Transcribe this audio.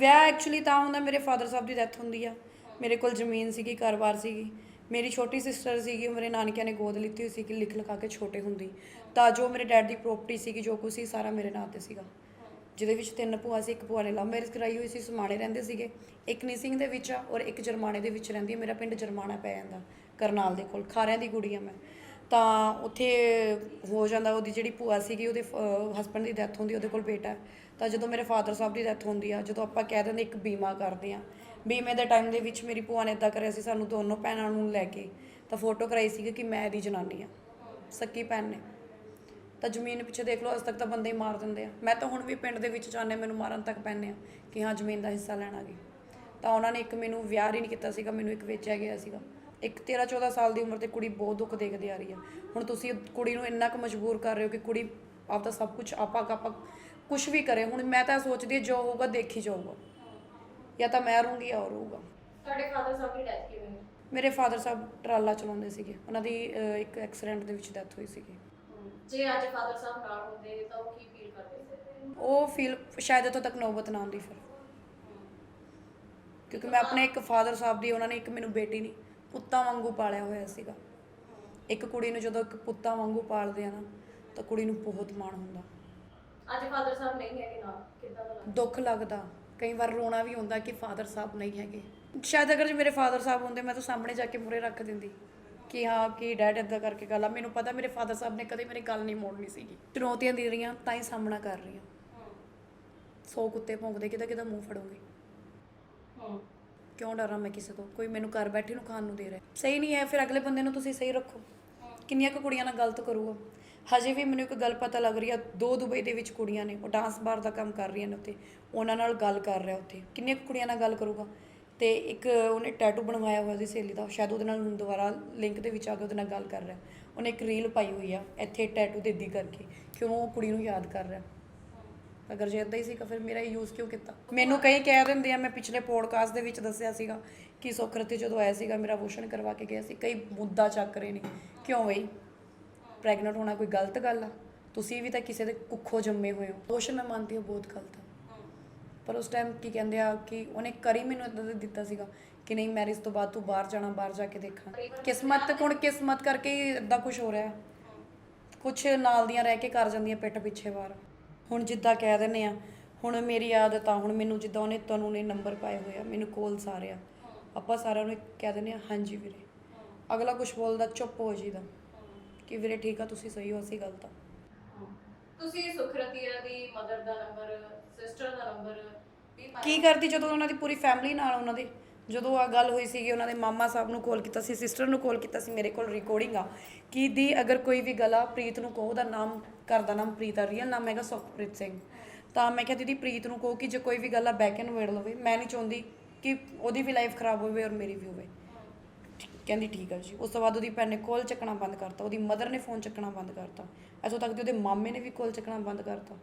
ਵਿਆਹ ਐਕਚੁਅਲੀ ਤਾਂ ਹੁੰਦਾ ਮੇਰੇ ਫਾਦਰ ਸਾਹਿਬ ਦੀ ਡੈਥ ਹੁੰਦੀ ਆ। ਮੇਰੇ ਕੋਲ ਜ਼ਮੀਨ ਸੀਗੀ, ਘਰ-ਬਾਰ ਸੀਗੀ। ਮੇਰੀ ਛੋਟੀ ਸਿਸਟਰ ਸੀਗੀ ਮੇਰੇ ਨਾਨਕਿਆਂ ਨੇ ਗੋਦ ਲਿੱਤੀ ਹੋਈ ਸੀ ਕਿ ਲਿਖ ਲਿਖਾ ਕੇ ਛੋਟੇ ਹੁੰਦੀ। ਤਾਂ ਜੋ ਮੇਰੇ ਡੈਡ ਦੀ ਪ੍ਰੋਪਰਟੀ ਸੀਗੀ, ਜੋ ਕੁਛ ਸੀ, ਸਾਰਾ ਮੇਰੇ ਨਾਂ ਤੇ ਸੀਗਾ। ਜਿਹਦੇ ਵਿੱਚ ਤਿੰਨ ਭੂਆ ਸੀ, ਇੱਕ ਭੂਆ ਨੇ ਲਵ ਮੈਰਿਜ ਕਰਾਈ ਹੋਈ ਸੀ, ਸਮਾਣੇ ਰਹਿੰਦੇ ਸੀਗੇ। ਇੱਕ ਨੀਸਿੰਗ ਦੇ ਵਿੱਚ ਆ ਔਰ ਇੱਕ ਜਰਮਾਣੇ ਦੇ ਵਿੱਚ ਰਹਿੰਦੀ ਮੇਰਾ ਪਿੰਡ ਜਰਮਾਣਾ ਪੈ ਜਾਂਦਾ, ਕਰਨਾਲ ਦੇ ਕੋਲ, ਖਾਰਿਆਂ ਦੀ ਕੁੜੀ ਆ ਮੈਂ। ਤਾਂ ਉੱਥੇ ਹੋ ਜਾਂਦਾ ਉਹਦੀ ਜਿਹੜੀ ਭੂਆ ਸੀਗੀ, ਉਹਦੇ ਹਸਬੰਡ ਦੀ ਡੈਥ ਹੁੰਦੀ, ਉਹਦੇ ਕੋਲ ਬੇਟਾ ਤਾਂ ਜਦੋਂ ਮੇਰੇ ਫਾਦਰ ਸਾਹਿਬ ਦੀ ਡੈਥ ਹੁੰਦੀ ਆ, ਜਦੋਂ ਆਪਾਂ ਕਹਿ ਦਿੰਦੇ ਇੱਕ ਬੀਮਾ ਕਰਦੇ ਆ, ਬੀਮੇ ਦੇ ਟਾਈਮ ਦੇ ਵਿੱਚ ਮੇਰੀ ਭੂਆ ਨੇ ਇਦਾਂ ਕਰਿਆ ਸੀ, ਸਾਨੂੰ ਦੋਨੋਂ ਭੈਣਾਂ ਨੂੰ ਲੈ ਕੇ ਤਾਂ ਫੋਟੋ ਕਰਾਈ ਸੀਗੀ ਕਿ ਮੈਂ ਇਹਦੀ ਜਨਾਨੀ ਆ, ਸੱਕੀ ਭੈਣ ਨੇ। ਤਾਂ ਜ਼ਮੀਨ ਪਿੱਛੇ ਦੇਖ ਲਓ, ਅੱਜ ਤੱਕ ਤਾਂ ਬੰਦੇ ਹੀ ਮਾਰ ਦਿੰਦੇ ਆ। ਮੈਂ ਤਾਂ ਹੁਣ ਵੀ ਪਿੰਡ ਦੇ ਵਿੱਚ ਜਾਣੇ ਮੈਨੂੰ ਮਾਰਨ ਤੱਕ ਪੈਂਦੇ ਆ ਕਿ ਹਾਂ ਜ਼ਮੀਨ ਦਾ ਹਿੱਸਾ ਲੈਣਾ ਗਈ ਤਾਂ ਉਹਨਾਂ ਨੇ ਇੱਕ ਮੈਨੂੰ ਵਿਆਹ ਹੀ ਨਹੀਂ ਕੀਤਾ ਸੀਗਾ, ਮੈਨੂੰ ਇੱਕ ਵੇਚਿਆ ਗਿਆ ਸੀਗਾ। ਇੱਕ 13 14 ਸਾਲ ਦੀ ਉਮਰ ਤੇ ਕੁੜੀ ਬਹੁਤ ਦੁੱਖ ਦੇਖਦੀ ਆ ਰਹੀ ਆ। ਹੁਣ ਤੁਸੀਂ ਕੁੜੀ ਨੂੰ ਇੰਨਾ ਕੁ ਮਜਬੂਰ ਕਰ ਰਹੇ ਹੋ ਕਿ ਕੁੜੀ ਆਪਦਾ ਸਭ ਕੁਝ ਆਪਾ ਕਾਪਾ ਕੁਝ ਵੀ ਕਰੇ। ਹੁਣ ਮੈਂ ਤਾਂ ਸੋਚਦੀ ਜੋ ਹੋਊਗਾ ਦੇਖੀ ਜਾਊਗਾ। ਜਾਂ ਤਾਂ ਮੈਂ ਰਹੂੰਗੀ ਉਹ ਰਹੂਗਾ। ਤੁਹਾਡੇ ਫਾਦਰ ਸਾਹਿਬ ਦੀ ਡੈਥ ਕਿਵੇਂ ਹੋਈ? ਮੇਰੇ ਫਾਦਰ ਸਾਹਿਬ ਟਰਾਲਾ ਚਲਾਉਂਦੇ ਸੀਗੇ। ਉਹਨਾਂ ਦੀ ਅਹ, ਇੱਕ ਐਕਸੀਡੈਂਟ ਦੇ ਵਿੱਚ ਡੈਥ ਹੋਈ ਸੀਗੀ। ਜੇ ਅੱਜ ਫਾਦਰ ਸਾਹਿਬ ਨਾਲ ਹੁੰਦੇ ਤਾਂ ਉਹ ਕੀ ਫੀਲ ਕਰਦੇ ਸੀ? ਉਹ ਫੀਲ ਸ਼ਾਇਦ ਇੱਥੋਂ ਤੱਕ ਨੌਬਤ ਨਾ ਆਉਂਦੀ ਫਿਰ। ਕਿਉਂਕਿ ਮੈਂ ਆਪਣੇ ਇੱਕ ਫਾਦਰ ਸਾਹਿਬ ਦੀ ਉਹਨਾਂ ਨੇ ਇੱਕ ਮੈਨੂੰ ਬੇਟੀ ਨਹੀਂ ਪੁੱਤਾਂ ਵਾਂਗੂ ਪਾਲਿਆ ਹੋਇਆ ਸੀਗਾ। ਇੱਕ ਕੁੜੀ ਨੂੰ ਜਦੋਂ ਇੱਕ ਪੁੱਤਾਂ ਵਾਂਗੂ ਪਾਲਦੇ ਆ ਨਾ ਤਾਂ ਕੁੜੀ ਨੂੰ ਬਹੁਤ ਮਾਣ ਹੁੰਦਾ। ਅੱਜ ਫਾਦਰ ਸਾਹਿਬ ਨਹੀਂ ਹੈਗੇ ਨਾਲ ਕਿੱਦਾਂ ਦਾ ਲੱਗਦਾ? ਦੁੱਖ ਲੱਗਦਾ। ਕਈ ਵਾਰ ਰੋਣਾ ਵੀ ਹੁੰਦਾ ਕਿ ਫਾਦਰ ਸਾਹਿਬ ਨਹੀਂ ਹੈਗੇ। ਸ਼ਾਇਦ ਅਗਰ ਜੇ ਮੇਰੇ ਫਾਦਰ ਸਾਹਿਬ ਹੁੰਦੇ ਮੈਂ ਤਾਂ ਸਾਹਮਣੇ ਜਾ ਕੇ ਮੂਰੇ ਰੱਖ ਦਿੰਦੀ। ਕਿ ਹਾਂ ਕਿ ਡੈਡ ਏਦਾਂ ਕਰਕੇ ਗੱਲ ਆ। ਮੈਨੂੰ ਪਤਾ ਮੇਰੇ ਫਾਦਰ ਸਾਹਿਬ ਨੇ ਕਦੇ ਮੇਰੀ ਗੱਲ ਨਹੀਂ ਮੋੜਨੀ ਸੀਗੀ। ਚੁਣੌਤੀਆਂ ਦੇ ਰਹੀਆਂ ਤਾਂ ਹੀ ਸਾਹਮਣਾ ਕਰ ਰਹੀ ਹਾਂ। ਸੌ ਕੁੱਤੇ ਭੌਂਕਦੇ ਕਿਦਾ ਕਿਦਾ ਮੂੰਹ ਫੜੋਗੇ। ਹੂੰ। ਕਿਉਂ ਡਰਾਂ ਮੈਂ ਕਿਸੇ ਤੋਂ? ਕੋਈ ਮੈਨੂੰ ਘਰ ਬੈਠੇ ਨੂੰ ਖਾਣ ਨੂੰ ਦੇ ਰਿਹਾ। ਸਹੀ ਨਹੀਂ ਹੈ, ਫਿਰ ਅਗਲੇ ਬੰਦੇ ਨੂੰ ਤੁਸੀਂ ਸਹੀ ਰੱਖੋ। ਕਿੰਨੀਆਂ ਕੁ ਕੁੜੀਆਂ ਨਾਲ ਗਲਤ ਕਰੂਗਾ। ਹਜੇ ਵੀ ਮੈਨੂੰ ਇੱਕ ਗੱਲ ਪਤਾ ਲੱਗ ਰਹੀ ਆ, ਦੋ ਦੁਬਈ ਦੇ ਵਿੱਚ ਕੁੜੀਆਂ ਨੇ, ਉਹ ਡਾਂਸ ਬਾਰ ਦਾ ਕੰਮ ਕਰ ਰਹੀਆਂ ਨੇ ਉੱਥੇ। ਉਹਨਾਂ ਨਾਲ ਗੱਲ ਕਰ ਰਿਹਾ ਉੱਥੇ। ਕਿੰਨੀਆਂ ਕੁ ਕੁੜੀਆਂ ਨਾਲ ਗੱਲ ਕਰੂਗਾ? ਤੇ ਇੱਕ ਉਹਨੇ ਟੈਟੂ ਬਣਵਾਇਆ ਹੋਇਆ ਸੀ ਸਹੇਲੀ ਦਾ, ਸ਼ਾਇਦ ਉਹਦੇ ਨਾਲ ਹੁਣ ਦੁਬਾਰਾ ਲਿੰਕ ਦੇ ਵਿੱਚ ਆ ਕੇ ਉਹਦੇ ਨਾਲ ਗੱਲ ਕਰ ਰਿਹਾ। ਉਹਨੇ ਇੱਕ ਰੀਲ ਪਾਈ ਹੋਈ ਆ, ਇੱਥੇ ਟੈਟੂ ਦੇ ਦੀ ਕਰਕੇ। ਕਿਉਂ? ਉਹ ਕੁੜੀ ਨੂੰ ਯਾਦ ਕਰ ਰਿਹਾ। ਅਗਰ ਜੇ ਇਦਾਂ ਹੀ ਸੀਗਾ ਫਿਰ ਮੇਰਾ ਯੂਜ਼ ਕਿਉਂ ਕੀਤਾ? ਮੈਨੂੰ ਕਈ ਕਹਿ ਦਿੰਦੇ ਆ, ਮੈਂ ਪਿਛਲੇ ਪੋਡਕਾਸਟ ਦੇ ਵਿੱਚ ਦੱਸਿਆ ਸੀਗਾ ਕਿ ਸੁਖਰਤੀ ਜਦੋਂ ਆਇਆ ਸੀਗਾ, ਮੇਰਾ ਅਬੋਰਸ਼ਨ ਕਰਵਾ ਕੇ ਗਿਆ ਸੀ, ਕਈ ਮੁੱਦਾ ਚੱਕ ਰਹੇ ਨੇ। ਕਿਉਂ ਬਈ? ਪ੍ਰੈਗਨੈਂਟ ਹੋਣਾ ਕੋਈ ਗਲਤ ਗੱਲ ਆ? ਤੁਸੀਂ ਵੀ ਤਾਂ ਕਿਸੇ ਦੇ ਕੁੱਖੋਂ ਜੰਮੇ ਹੋਏ ਹੋ। ਅਬੋਰਸ਼ਨ ਮੈਂ ਮੰਨਦੀ ਹਾਂ ਬਹੁਤ ਗਲਤ ਆ। ਪਰ ਉਸ ਟਾਈਮ ਕੀ ਕਹਿੰਦੇ ਆ ਕਿ ਉਹਨੇ ਕਰੀ ਮੈਨੂੰ ਇਦਾਂ ਦਾ ਦਿੱਤਾ ਸੀਗਾ ਕਿ ਨਹੀਂ ਮੈਰਿਜ ਤੋਂ ਬਾਅਦ ਤੂੰ ਬਾਹਰ ਜਾਣਾ, ਬਾਹਰ ਜਾ ਕੇ ਦੇਖਾਂ ਕਿਸਮਤ ਹੁਣ ਕਿਸਮਤ ਕਰਕੇ ਹੀ ਇਦਾਂ ਕੁਝ ਹੋ ਰਿਹਾ। ਕੁਝ ਨਾਲ ਦੀਆਂ ਰਹਿ ਕੇ ਕਰ ਜਾਂਦੀਆਂ ਪਿੱਠ ਪਿੱਛੇ ਵਾਰ। ਹੁਣ ਜਿੱਦਾਂ ਕਹਿ ਦਿੰਦੇ ਆ ਹੁਣ ਮੇਰੀ ਆਦਤ ਆ ਹੁਣ ਮੈਨੂੰ ਜਿੱਦਾਂ ਉਹਨੇ ਤੁਹਾਨੂੰ ਨੇ ਨੰਬਰ ਪਾਏ ਹੋਏ ਆ ਮੈਨੂੰ ਕੋਲਸ ਆ ਰਿਹਾ ਆਪਾਂ ਸਾਰਿਆਂ ਨੂੰ ਕਹਿ ਦਿੰਦੇ ਆ ਹਾਂਜੀ ਵੀਰੇ। ਅਗਲਾ ਕੁਝ ਬੋਲਦਾ ਚੁੱਪ ਹੋ ਜੀਦਾ ਕਿ ਵੀਰੇ ਠੀਕ ਆ ਤੁਸੀਂ ਸਹੀ ਹੋ ਅਸੀਂ ਗਲਤ ਆ। ਤੁਸੀਂ ਸੁਖਰਤੀਆ ਦੀ ਮਦਰ ਦਾ ਨੰਬਰ ਸਿਸਟਰ ਦਾ ਨੰਬਰ? ਕੀ ਕਰਦੀ ਜਦੋਂ ਉਹਨਾਂ ਦੀ ਪੂਰੀ ਫੈਮਿਲੀ ਨਾਲ ਉਹਨਾਂ ਦੇ? ਜਦੋਂ ਆ ਗੱਲ ਹੋਈ ਸੀਗੀ, ਉਹਨਾਂ ਦੇ ਮਾਮਾ ਸਾਹਿਬ ਨੂੰ ਕਾਲ ਕੀਤਾ ਸੀ, ਸਿਸਟਰ ਨੂੰ ਕਾਲ ਕੀਤਾ ਸੀ, ਮੇਰੇ ਕੋਲ ਰਿਕਾਰਡਿੰਗ ਆ। ਕਿ ਦੀ ਅਗਰ ਕੋਈ ਵੀ ਗਲਾ ਪ੍ਰੀਤ ਨੂੰ ਕਹੋ, ਉਹਦਾ ਨਾਮ, ਘਰ ਦਾ ਨਾਮ ਪ੍ਰੀਤ ਆ ਰੀਅਲ ਨਾਮ ਹੈਗਾ ਸੁਖਪ੍ਰੀਤ ਸਿੰਘ। ਤਾਂ ਮੈਂ ਕਿਹਾ, ਦੀਦੀ ਪ੍ਰੀਤ ਨੂੰ ਕਹੋ ਕਿ ਜੇ ਕੋਈ ਵੀ ਗੱਲ ਆ ਬੈਕ ਐਂਡ ਵੇੜ ਲਵੇ, ਮੈਂ ਨਹੀਂ ਚਾਹੁੰਦੀ ਕਿ ਉਹਦੀ ਵੀ ਲਾਈਫ ਖਰਾਬ ਹੋਵੇ ਔਰ ਮੇਰੀ ਵੀ ਹੋਵੇ। ਕਹਿੰਦੀ, ਠੀਕ ਆ ਜੀ। ਉਸ ਤੋਂ ਬਾਅਦ ਉਹਦੀ ਭੈਣ ਨੇ ਕੋਲ ਚੱਕਣਾ ਬੰਦ ਕਰਤਾ, ਉਹਦੀ ਮਦਰ ਨੇ ਫੋਨ ਚੱਕਣਾ ਬੰਦ ਕਰਤਾ। ਇੱਥੋਂ ਤੱਕ ਕਿ ਉਹਦੇ ਮਾਮੇ ਨੇ ਵੀ ਕੋਲ ਚੱਕਣਾ ਬੰਦ ਕਰਤਾ।